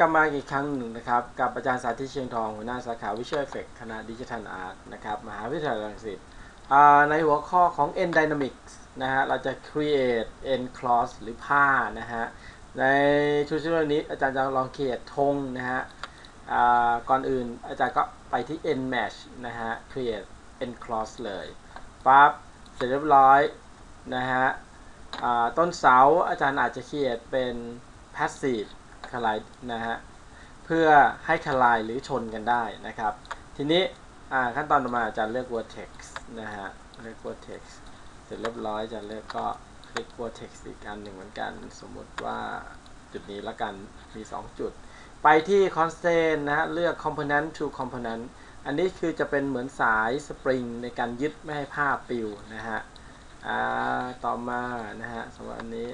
กลับมาอีกครั้งหนึ่งนะครับ กับอาจารย์สาธิตเชียงทองหัวหน้าสาขาวิชวลเอฟเฟกคณะดิจิทัลอาร์ตนะครับมหาวิทยาลัยรังสิตในหัวข้อของ N Dynamics นะฮะเราจะ create N clause หรือผ้านะฮะในทูชั่นนี้อาจารย์จะลอง create ธงนะฮะก่อนอื่นอาจารย์ก็ไปที่ N match นะฮะ create N clause เลยปั๊บเสร็จเรียบร้อยนะฮะต้นเสาอาจารย์อาจจะ create เป็น passive คลายนะฮะเพื่อให้คลายหรือชนกันได้นะครับ ทีนี้ขั้นตอนต่อมาอาจารย์เลือก vertex นะฮะเลือก vertex เสร็จเรียบร้อยอาจารย์เลือกก็คลิก vertex อีกอันหนึ่งเหมือนกัน สมมุติว่าจุดนี้ละกันมี 2 จุด ไปที่ constraint นะฮะเลือก component to component อันนี้คือจะเป็นเหมือนสายสปริงในการยึดไม่ให้ผ้าปิวนะฮะอ่าต่อมานะฮะสำหรับอันนี้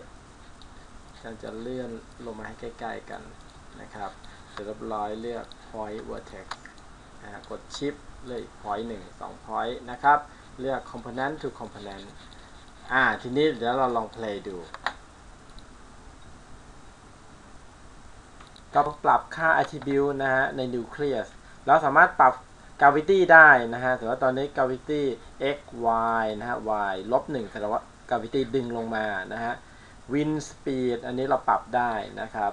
อาจาจะเลื่อนลงมาให้ใกล้ๆกันนะครับเสร็จเรียบร้อยเลือก point vertex นะกด shift เลือก point 1 2 point นะครับ เลือก component to component อ่า ทีนี้เดี๋ยวเราลอง play ดู ก็ปรับค่า attribute นะฮะ ใน nucleus เราสามารถปรับ gravity ได้นะฮะถือว่าตอนนี้ gravity x y นะฮะ y ลบ1แสดงว่า gravity ดึงลงมานะฮะ wind speed อันนี้เราปรับได้นะครับ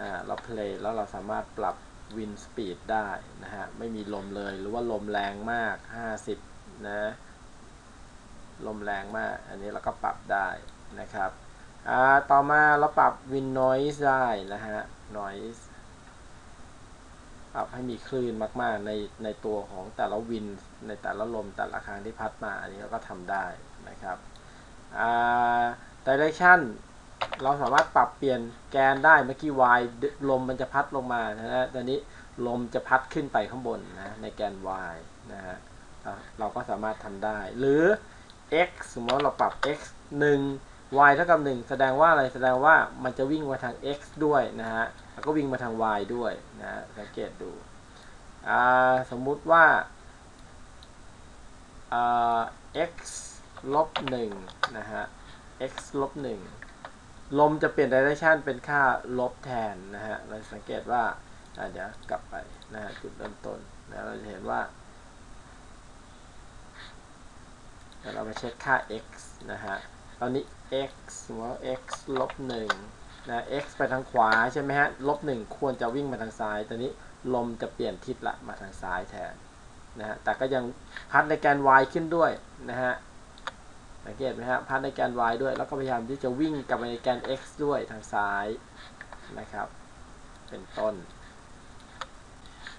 อ่าเรา play แล้วเราสามารถปรับ wind speed ได้นะฮะไม่มีลมเลยหรือว่าลมแรงมาก 50 นะ ลมแรงมาก อันนี้เราก็ปรับได้นะครับต่อมาเราปรับ wind noise ได้นะฮะ noise ปรับให้มีคลื่นมาก ๆ ในในตัวของแต่ละวิน ในแต่ละลมแต่ละครั้งที่พัดมา อันนี้เราก็ทำได้นะครับอ่า direction เราสามารถปรับเปลี่ยนแกนได้เมื่อกี้ y ลมมันจะพัดลงมานะฮะตอนนี้ลมจะพัดขึ้นไปข้างบนนะในแกน y นะฮะเราก็สามารถทำได้ หรือ x สมมติเราปรับ x 1 y เท่ากับ 1 แสดงว่าอะไรแสดงว่ามันจะวิ่งมาทาง x ด้วยนะฮะแล้วก็วิ่งมาทาง y ด้วยนะสังเกตดูสมมุติว่า x ลบ1นะฮะ x ลบ1ลมจะเปลี่ยน direction เป็นค่าลบแทนนะฮะ เราสังเกตว่าเดี๋ยวกลับไปนะฮะจุดเริ่มต้นนะเราจะเห็นว่าเรามาเช็คค่า x นะฮะ ตอนนี้ x สมมติว่า x ลบ1นะ x ไปทางขวาใช่ไหมฮะ ลบ1ควรจะวิ่งมาทางซ้าย ตอนนี้ลมจะเปลี่ยนทิศละมาทางซ้ายแทนนะฮะ แต่ก็ยังพัดในแกน y ขึ้นด้วยนะฮะ สังเกตไหมฮะพัดในแกน y ด้วย แล้วก็พยายามที่จะวิ่งกลับไปในแกน x ด้วยทางซ้ายนะครับ เป็นต้น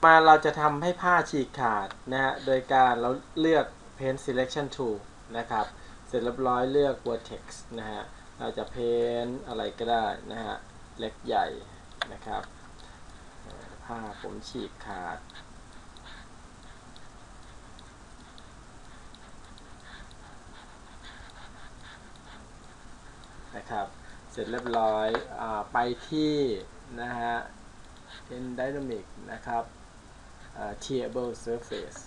มาเราจะทำให้ผ้าฉีกขาดนะฮะ โดยการเราเลือก paint selection tool นะครับ เสร็จเรียบร้อยเลือก vertex นะฮะ เราจะ paint อะไรก็ได้นะฮะ เล็กใหญ่นะครับ ผ้าผมฉีกขาด นะครับ เสร็จเรียบร้อยอไปที่นะฮะ in dynamic นะครับ Table surface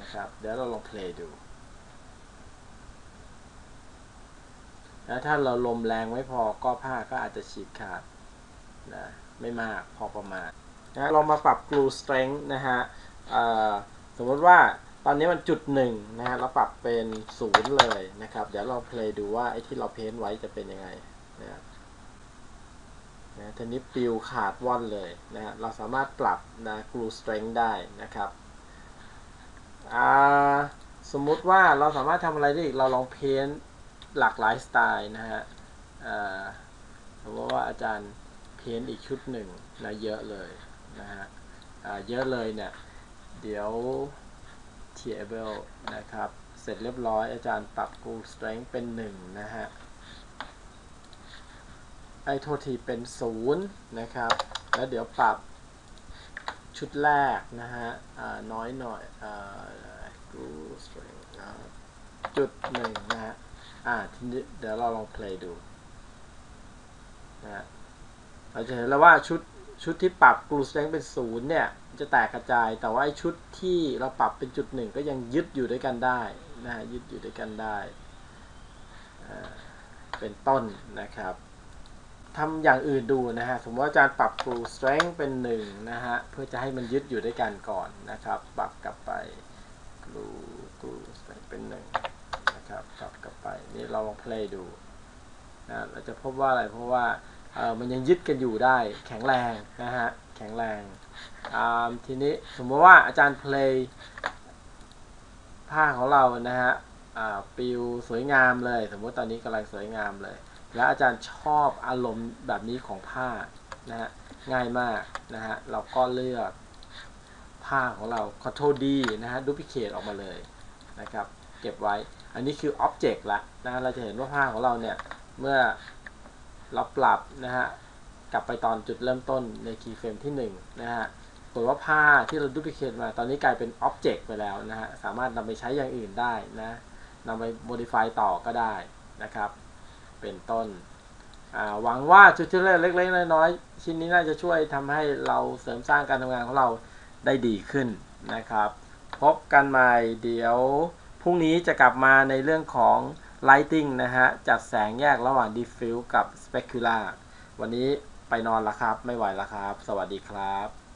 นะครับ เดี๋ยวเราลอง play ดูแล้วถ้าเราลมแรงไม่พอก็ผ้าก็อาจจะฉีกขาดนะไม่มากพอประมาณนะเรามาปรับ glue strength นะฮะสมมติว่า ตอนนี้มันจุดหนึ่งนะฮะเราปรับเป็นศูนย์เลยนะครับ เดี๋ยวเรา play ดูว่าไอ้ที่เราเพ้นไว้จะเป็นยังไงนะครับนะทีนี้ปิวขาดว่อนเลยนะฮะเราสามารถปรับนะ glue strength ได้นะครับสมมุติว่าเราสามารถทำอะไรได้อีก เราลองเพ้นหลากหลายสไตล์นะฮะสมมติว่าอาจารย์เพ้นอีกชุดหนึ่งนะเยอะเลยนะฮะเยอะเลยเนี่ยเดี๋ยว table นะครับ เสร็จเรียบร้อยอาจารย์ปรับ glue strength เป็น 1 นะฮะไอโททีเป็น 0 นะครับ แล้วเดี๋ยวปรับชุดแรกนะฮะน้อยหน่อย glue strength จุดหนึ่งนะฮะอ่าทีนี้เดี๋ยวเราลอง play ดูนะเราจะเห็นแล้วว่าชุด ชุดที่ปรับ glue strength เป็น0เนี่ยจะแตกกระจาย แต่ว่าชุดที่เราปรับเป็นจุดหนึ่งก็ยังยึดอยู่ด้วยกันได้นะฮะยึดอยู่ด้วยกันได้ เป็นต้นนะครับทำอย่างอื่นดูนะฮะ สมมติว่าอาจารย์ปรับ glue strength เป็นหนึ่งนะฮะ เพื่อจะให้มันยึดอยู่ด้วยกันก่อนนะครับ ปรับกลับไป glue glue strength เป็นหนึ่งนะครับ ปรับกลับไป นี่เราลอง play ดูนะเราจะพบว่าอะไร เพราะว่า มันยังยึดกันอยู่ได้แข็งแรงนะฮะแข็งแรงทีนี้สมมติว่าอาจารย์ play ผ้าของเรานะฮะปิวสวยงามเลย สมมติตอนนี้กำลังสวยงามเลย แล้วอาจารย์ชอบอารมณ์แบบนี้ของผ้านะฮะง่ายมากนะฮะเราก็เลือกผ้าของเรา Ctrl D นะฮะ Duplicate ออกมาเลยนะครับ เก็บไว้ อันนี้คือ Object ละนะ เราจะเห็นว่าผ้าของเราเนี่ย เมื่อ เราปรับนะฮะกลับไปตอนจุดเริ่มต้นใน Keyframe ที่1นะฮะปรากฏว่าผ้าที่เรา Duplicate มาตอนนี้กลายเป็น Object ไปแล้วนะฮะสามารถนำไปใช้อย่างอื่นได้นะนำไป Modify ต่อก็ได้นะครับ เป็นต้นหวังว่าชุดเล็กๆน้อยๆชิ้นนี้น่าจะช่วยทำให้เราเสริมสร้างการทำงานของเราได้ดีขึ้นนะครับ พบกันใหม่เดี๋ยวพรุ่งนี้จะกลับมาในเรื่องของ lighting นะฮะ จัดแสงแยกระหว่าง diffuse กับ specular วันนี้ไปนอนละครับ ไม่ไหวละครับ สวัสดีครับ